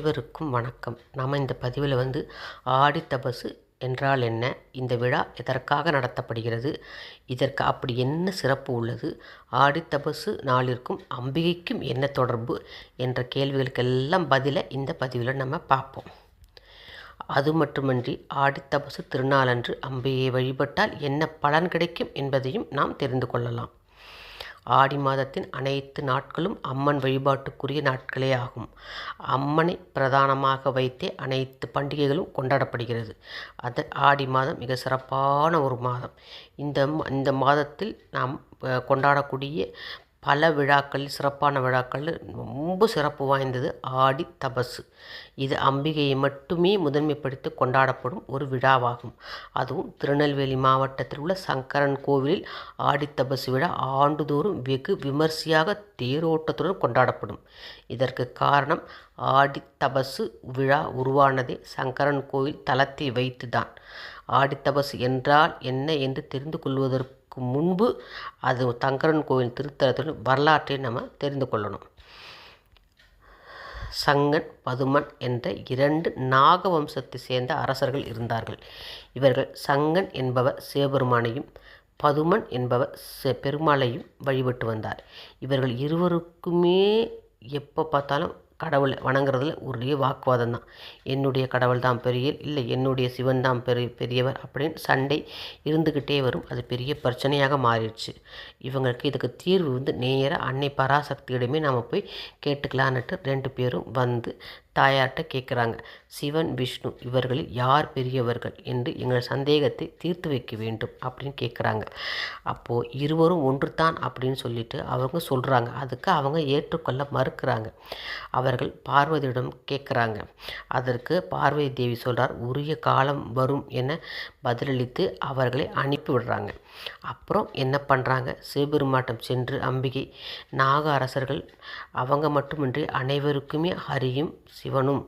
அனைவருக்கும் வணக்கம். நம்ம இந்த பதிவில் வந்து ஆடி தபசு என்றால் என்ன? இந்த விழா எதற்காக நடத்தப்படுகிறது? இதற்கு அப்படி என்ன சிறப்பு உள்ளது? ஆடி தபசு நாளிற்கும் அம்பிகைக்கும் என்ன தொடர்பு? என்ற கேள்விகளுக்கெல்லாம் பதிலை இந்த பதிவில் நம்ம பார்ப்போம். அது மட்டுமன்றி ஆடித்தபசு திருநாளன்று அம்பிகையை வழிபட்டால் என்ன பலன் கிடைக்கும் என்பதையும் நாம் தெரிந்து கொள்ளலாம். ஆடி மாதத்தின் அனைத்து நாட்களும் அம்மன் வழிபாட்டுக்குரிய நாட்களே ஆகும். அம்மனை பிரதானமாக வைத்தே அனைத்து பண்டிகைகளும் கொண்டாடப்படுகிறது. அது ஆடி மாதம் மிக சிறப்பான ஒரு மாதம். இந்த இந்த மாதத்தில் நாம் கொண்டாடக்கூடிய பல விழாக்களில் சிறப்பான விழாக்களில் ரொம்ப சிறப்பு வாய்ந்தது ஆடி தபசு. இது அம்பிகையை மட்டுமே முதன்மைப்படுத்தி கொண்டாடப்படும் ஒரு விழாவாகும். அதுவும் திருநெல்வேலி மாவட்டத்தில் உள்ள சங்கரன் கோவிலில் ஆடி தபசு விழா ஆண்டுதோறும் வெகு விமர்சையாக தேரோட்டத்துடன் கொண்டாடப்படும். இதற்கு காரணம் ஆடி தபசு விழா உருவானதே சங்கரன் கோவில் தளத்தை வைத்துதான். ஆடித்தபசு என்றால் என்ன என்று தெரிந்து கொள்வதற்கு முன்பு அது தங்கரன் கோவில் திருத்தலத்தின் வரலாற்றை நம்ம தெரிந்து கொள்ளணும். சங்கன் பதுமன் என்ற இரண்டு நாக வம்சத்தை சேர்ந்த அரசர்கள் இருந்தார்கள். இவர்கள் சங்கன் என்பவர் சிவபெருமானையும் பதுமன் என்பவர் பெருமாளையும் வழிபட்டு வந்தார். இவர்கள் இருவருக்குமே எப்போ பார்த்தாலும் கடவுளை வணங்குறதுல ஒரே வாக்குவாதம் தான். என்னுடைய கடவுள் தான் பெரிய இல்லை என்னுடைய சிவன் தான் பெரிய பெரியவர் அப்படின்னு சண்டை இருந்துக்கிட்டே வரும். அது பெரிய பிரச்சனையாக மாறிடுச்சு. இவங்களுக்கு இதுக்கு தீர்வு வந்து நேராக அன்னை பராசக்தியிடமே நம்ம போய் கேட்டுக்கலான்னுட்டு ரெண்டு பேரும் வந்து தாயார்கிட்ட கேட்குறாங்க சிவன் விஷ்ணு இவர்களில் யார் பெரியவர்கள் என்று எங்கள் சந்தேகத்தை தீர்த்து வைக்க வேண்டும் அப்படின்னு கேட்குறாங்க. அப்போது இருவரும் ஒன்று தான் அப்படின்னு சொல்லிட்டு அவங்க சொல்கிறாங்க அதுக்கு அவங்க ஏற்றுக்கொள்ள மறுக்கிறாங்க. அவர்கள் பார்வதியிடம் கேட்குறாங்க. அதற்கு பார்வதி தேவி சொல்கிறார் உரிய காலம் வரும் என பதிலளித்து அவர்களை அனுப்பி விடுறாங்க அப்புறம் என்ன பண்ணுறாங்க சிவபெருமாட்டம் சென்று அம்பிகை நாக அரசர்கள் அவங்க மட்டுமின்றி அனைவருக்குமே ஹரியும் சிவனும்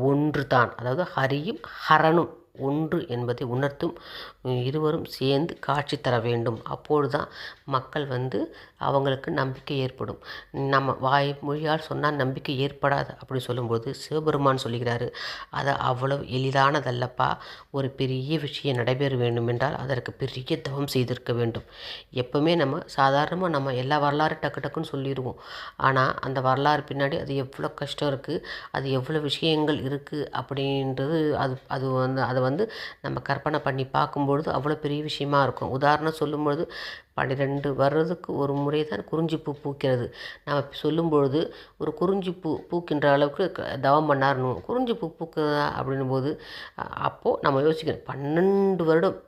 ஒன்று தான் அதாவது ஹரியும் ஹரனும். ஒன்று என்பதை உணர்த்தும் இருவரும் சேர்ந்து காட்சி தர வேண்டும். அப்போது தான் மக்கள் வந்து அவங்களுக்கு நம்பிக்கை ஏற்படும். நம்ம வாய் மொழியால் சொன்னால் நம்பிக்கை ஏற்படாது அப்படி சொல்லும்போது சிவபெருமான் சொல்லுகிறாரு அது அவ்வளவு எளிதானதல்லப்பா. ஒரு பெரிய விஷயம் நடைபெற வேண்டும் என்றால் அதற்கு பெரிய தவம் செய்திருக்க வேண்டும். எப்போவுமே நம்ம சாதாரணமாக நம்ம எல்லா வரலாறு டக்கு டக்குன்னு சொல்லிடுவோம். ஆனால் அந்த வரலாறு பின்னாடி அது எவ்வளோ கஷ்டம் இருக்குது அது எவ்வளோ விஷயங்கள் இருக்குது அப்படின்றது அது அது வந்து அதை வந்து நம்ம கற்பனை பண்ணி பார்க்கும்பொழுது அவ்வளோ பெரிய விஷயமா இருக்கும். உதாரணம் சொல்லும்பொழுது பன்னிரெண்டு வர்றதுக்கு ஒரு முறை தான் குறிஞ்சிப்பூ பூக்கிறது. நம்ம சொல்லும்பொழுது ஒரு குறிஞ்சிப்பூ பூக்கின்ற அளவுக்கு தவம் பண்ணாரணும் குறிஞ்சிப்பூ பூக்குதா? அப்படின்னும் போது அப்போது நம்ம யோசிக்கணும். பன்னெண்டு வருடம்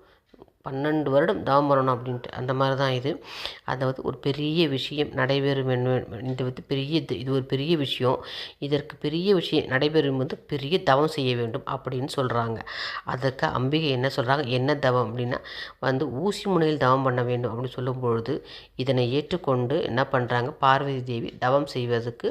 பன்னெண்டு வருடம் தவம் பண்ணணும் அப்படின்ட்டு. அந்த மாதிரி தான் இது அதாவது ஒரு பெரிய விஷயம் நடைபெறும் இந்த வந்து பெரிய இது ஒரு பெரிய விஷயம். இதற்கு பெரிய விஷயம் நடைபெறும் வந்து பெரிய தவம் செய்ய வேண்டும் அப்படின்னு சொல்கிறாங்க அதற்கு அம்பிகை என்ன சொல்கிறாங்க என்ன தவம் அப்படின்னா வந்து ஊசி முனையில் தவம் பண்ண வேண்டும் அப்படின்னு சொல்லும்பொழுது இதனை ஏற்றுக்கொண்டு என்ன பண்ணுறாங்க பார்வதி தேவி தவம் செய்வதற்கு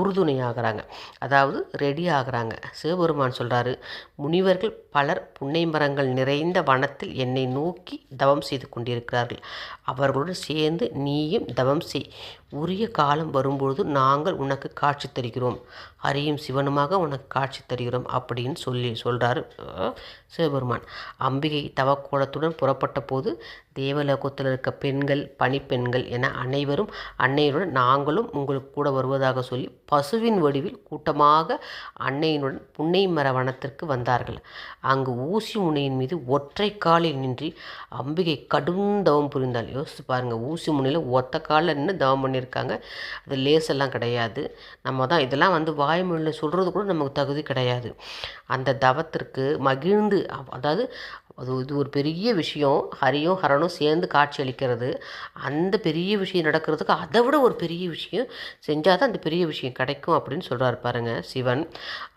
உறுதுணையாகிறாங்க. அதாவது ரெடி ஆகிறாங்க. சிவபெருமான் சொல்கிறாரு முனிவர்கள் பலர் புன்னை மரங்கள் நிறைந்த வனத்தில் என்னை நோக்கி தவம் செய்து கொண்டிருக்கிறார்கள். அவர்களுடன் சேர்ந்து நீயும் தவம் செய். உரிய காலம் வரும்பொழுது நாங்கள் உனக்கு காட்சி தருகிறோம். அரியும் சிவனுமாக உனக்கு காட்சி தருகிறோம் அப்படின்னு சொல்லி சொல்கிறார் சிவபெருமான். அம்பிகை தவக்கோலத்துடன் புறப்பட்ட போது தேவலோகத்தில் இருக்க பெண்கள் பணிப்பெண்கள் என அனைவரும் அன்னையருடன் நாங்களும் உங்களுக்கு கூட வருவதாக சொல்லி பசுவின் வடிவில் கூட்டமாக அன்னையினுடன் புன்னை மர வனத்திற்கு வந்தார்கள். அங்கு ஊசி முனையின் மீது ஒற்றை காலில் நின்றி அம்பிகை கடும் தவம் புரிந்தாள். யோசித்து பாருங்கள் ஊசி முனையில் ஒத்த காலில் நின்று தவம் பண்ணியிருக்காங்க அது லேசெல்லாம் கிடையாது. நம்ம தான் இதெல்லாம் வந்து வாய்மொழியில் சொல்கிறது கூட நமக்கு தகுதி கிடையாது. அந்த தவத்திற்கு மகிழ்ந்து அதாவது அது இது ஒரு பெரிய விஷயம். ஹரியும் ஹரனும் சேர்ந்து காட்சி அளிக்கிறது. அந்த பெரிய விஷயம் நடக்கிறதுக்கு அதை விட ஒரு பெரிய விஷயம் செஞ்சால் தான் அந்த பெரிய விஷயம் கிடைக்கும் அப்படின்னு சொல்கிறார் பாருங்கள் சிவன்.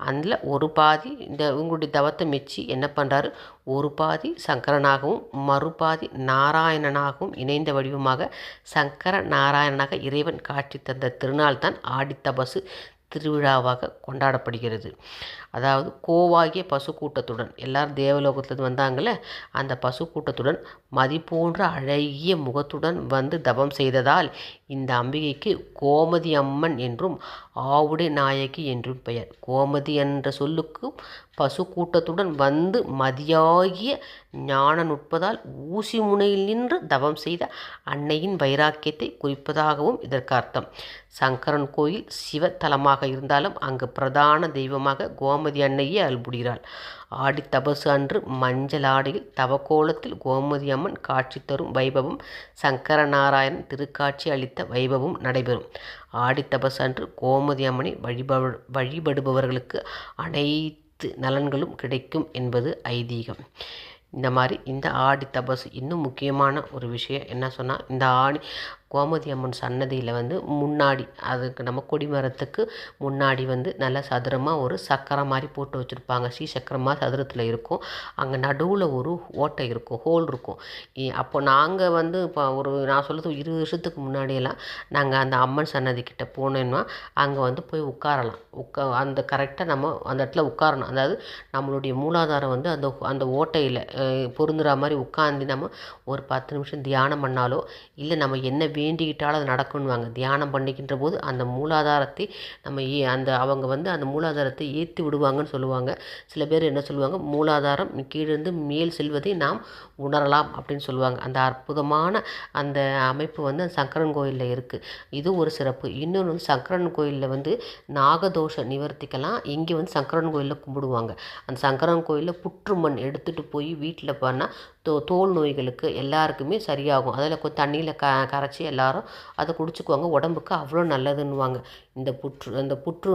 அதில் ஒரு பாதி இந்த இவங்களுடைய தவத்தை மெச்சி என்ன பண்ணுறாரு ஒரு பாதி சங்கரனாகவும் மறுபாதி நாராயணனாகவும் இணைந்த வடிவமாக சங்கர நாராயணனாக இறைவன் காட்சி தந்த திருநாள் தான் ஆடித்தபசு திருவிழாவாக கொண்டாடப்படுகிறது. அதாவது கோவாகிய பசு கூட்டத்துடன் எல்லாரும் தேவலோகத்துலேருந்து வந்தாங்களே அந்த பசு கூட்டத்துடன் அழகிய முகத்துடன் வந்து தவம் செய்ததால் இந்த அம்பிகைக்கு கோமதி அம்மன் என்றும் ஆவுடை நாயகி என்றும் பெயர். கோமதி என்ற சொல்லுக்கும் பசு கூட்டத்துடன் வந்து மதியாகிய ஞான நுட்பதால் ஊசி முனையில் நின்று தவம் செய்த அன்னையின் வைராக்கியத்தை குறிப்பதாகவும் இதற்கு அர்த்தம். சங்கரன் கோயில் சிவத்தலமாக இருந்தாலும் அங்கு பிரதான தெய்வமாக கோமதி அன்னையே அல்புடுகிறாள் ஆடி தபசு அன்று மஞ்சள் ஆடையில் தவக்கோலத்தில் கோமதி அம்மன் காட்சி தரும் வைபவம் சங்கரநாராயணன் திருக்காட்சி அளித்த வைபவம் நடைபெறும். ஆடி தபசு அன்று கோமதி அம்மனை வழிப வழிபடுபவர்களுக்கு அனைத்து நலன்களும் கிடைக்கும் என்பது ஐதீகம். இந்த மாதிரி இந்த ஆடி தபசு இன்னும் முக்கியமான ஒரு விஷயம் என்ன சொன்னால் இந்த ஆடி கோமதி அம்மன் சன்னதியில் வந்து முன்னாடி அதுக்கு நம்ம கொடிமரத்துக்கு முன்னாடி வந்து நல்ல சதுரமாக ஒரு சக்கரம் மாதிரி போட்டு வச்சுருப்பாங்க. ஸ்ரீ சக்கரமாக சதுரத்தில் இருக்கும். அங்கே நடுவில் ஒரு ஓட்டை இருக்கும் ஹோல் இருக்கும். அப்போ நாங்கள் வந்து இப்போ ஒரு நான் சொல்கிறது இருபது வருஷத்துக்கு முன்னாடியெல்லாம் நாங்கள் அந்த அம்மன் சன்னதி கிட்டே போனோம்னா அங்கே வந்து போய் உட்காரலாம். உட்கா அந்த கரெக்டாக நம்ம அந்த இடத்துல உட்காரணும். அதாவது நம்மளுடைய மூலாதாரம் வந்து அந்த அந்த ஓட்டையில் பொருந்துகிற மாதிரி உட்காந்து நம்ம ஒரு பத்து நிமிஷம் தியானம் பண்ணாலோ இல்லை நம்ம என்ன வேண்டிக்கிட்டாலும் அது நடக்கும்னுவாங்க தியானம் பண்ணிக்கின்ற போது அந்த மூலாதாரத்தை நம்ம ஏ அந்த அவங்க வந்து அந்த மூலாதாரத்தை ஏற்றி விடுவாங்கன்னு சொல்லுவாங்க. சில பேர் என்ன சொல்லுவாங்க? மூலாதாரம் கீழிருந்து மேல் செல்வதை நாம் உணரலாம் அப்படின்னு சொல்லுவாங்க. அந்த அற்புதமான அந்த அமைப்பு வந்து சங்கரன் கோயிலில் இருக்குது இது ஒரு சிறப்பு. இன்னொன்று வந்து சங்கரன் கோயிலில் வந்து நாகதோஷ நிவர்த்திக்கெல்லாம் இங்கே வந்து சங்கரன் கோயிலில் கும்பிடுவாங்க. அந்த சங்கரன் கோயிலில் புற்றுமண் எடுத்துகிட்டு போய் வீட்டில் பண்ணால் தோ தோல் நோய்களுக்கு எல்லாருக்குமே சரியாகும். அதில் தண்ணியில் க கரைச்சி எல்லோரும் அதை குடிச்சுக்குவாங்க. உடம்புக்கு அவ்வளோ நல்லதுன்னுவாங்க. இந்த புற்று அந்த புற்று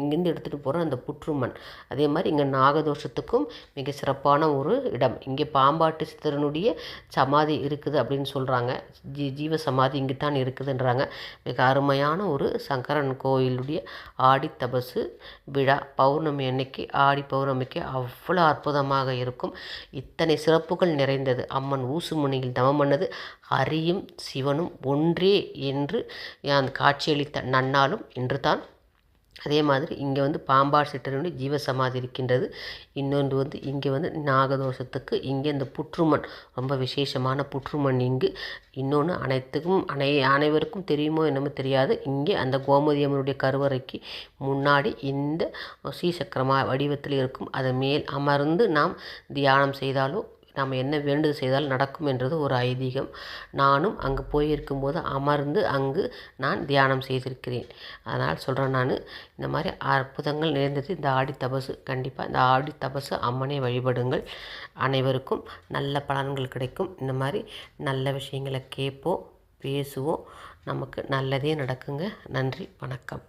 இங்கேருந்து எடுத்துகிட்டு போகிற அந்த புற்றுமண் அதே மாதிரி இங்கே நாகதோஷத்துக்கும் மிக சிறப்பான ஒரு இடம். இங்கே பாம்பாட்டு சித்தரனுடைய சமாதி இருக்குது அப்படின்னு சொல்கிறாங்க ஜீ ஜீவ சமாதி இங்கே தான் இருக்குதுன்றாங்க. மிக அருமையான ஒரு சங்கரன் கோயிலுடைய ஆடி தபசு விழா. பௌர்ணமி அன்னைக்கு ஆடி பௌர்ணமிக்கு அவ்வளோ அற்புதமாக இருக்கும். இத்தனை சிறப்புகள் நிறைந்தது. அம்மன் ஊசுமுனையில் தவம் பண்ணது. ஹரியும் சிவனும் ஒன்றே என்று அந்த காட்சியளித்த நன்னாலும் என்று தான் அதே மாதிரி இங்கே வந்து பாம்பார் சிட்டனுடைய ஜீவசமாதி இருக்கின்றது. இன்னொன்று வந்து இங்கே வந்து நாகதோஷத்துக்கு இங்கே இந்த புற்றுமண் ரொம்ப விசேஷமான புற்றுமண் இங்கு. இன்னொன்று அனைத்துக்கும் அனை அனைவருக்கும் தெரியுமோ என்னமோ தெரியாது. இங்கே அந்த கோமதி அம்மனுடைய கருவறைக்கு முன்னாடி இந்த ஸ்ரீசக்கரமா வடிவத்தில் இருக்கும். அதன் மேல் அமர்ந்து நாம் தியானம் செய்தாலோ நாம் என்ன வேண்டுதல் செய்தால் நடக்கும் என்றது ஒரு ஐதீகம். நானும் அங்கே போயிருக்கும்போது அமர்ந்து அங்கு நான் தியானம் செய்திருக்கிறேன். அதனால் சொல்கிறேன் நான் இந்த மாதிரி அற்புதங்கள் நிறைந்தது இந்த ஆடி தபசு. கண்டிப்பாக இந்த ஆடி தபசு அம்மனை வழிபடுங்கள். அனைவருக்கும் நல்ல பலன்கள் கிடைக்கும். இந்த மாதிரி நல்ல விஷயங்களை கேட்போம் பேசுவோம். நமக்கு நல்லதே நடக்குங்க. நன்றி வணக்கம்.